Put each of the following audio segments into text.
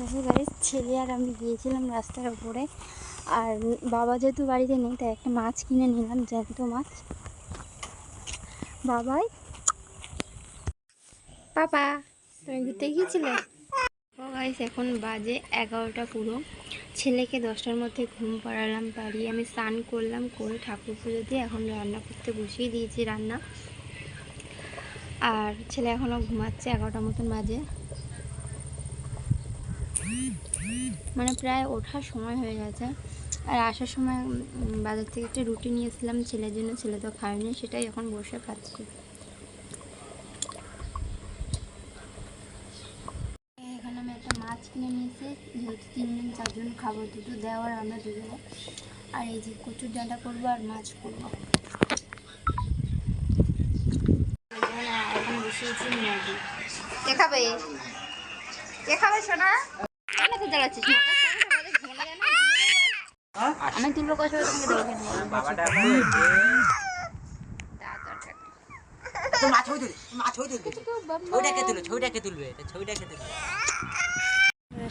দেখো গাড়ির ছেলে আর আমি গিয়েছিলাম রাস্তার ওপরে আর বাবা যেহেতু বাড়িতে নেই, তাই একটা মাছ কিনে নিলাম, জ্যান্ত মাছ। বাবাই। পাপা, তুমি ঘুরতে গিয়েছিলে? গাইস এখন বাজে এগারোটা পুরো। ছেলেকে দশটার মধ্যে ঘুম পাড়ালাম, পাড়িয়ে আমি স্নান করলাম, করে ঠাকুর পুজো দিয়ে এখন রান্না করতে বসিয়ে দিয়েছি রান্না। আর ছেলে এখনও ঘুমাচ্ছে, এগারোটার মতন বাজে। মানে প্রায় ওঠার সময় হয়ে গেছে। আর আসার সময় বাজার থেকে একটা রুটি নিয়েছিলাম ছেলের জন্য ছেলে তো খায়নি সেটাই এখন বসে খাচ্ছি। এখানে আমি একটা মাছ কিনে নিয়েছি যেহেতু তিনজন চারজন খাব দুটো দেওয়ার আমরা দুজনে। আর এই যে কচুর ডাঁটা করব আর মাছ করব। এখন বসিয়েছি ম্যাগি। কে খাবে? কে খাবে সোনা? আমি তুলবো। কষ্ট ছবিটাকে তুলো ছবিটাকে ছবিটাকে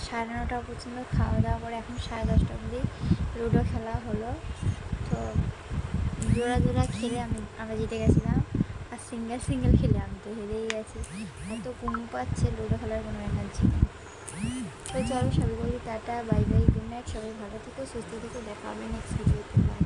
সাড়ে নটা পর্যন্ত খাওয়া দাওয়া করে এখন সাড়ে দশটা অবধি লুডো খেলা হলো। তো জোড়া জোড়া খেলে আমি আমরা জিতে গেছিলাম। আর সিঙ্গেল সিঙ্গেল খেলে আমি তো হেরেই গেছি। এত কুমু পাচ্ছে লুডো খেলার কোনো এনার্জি নেই। চলো, সবাই বলি tata, bye bye, good night, সবাই ভালো থেকো, সুস্থ থেকো, দেখা হবে নেক্সট ভিডিওতে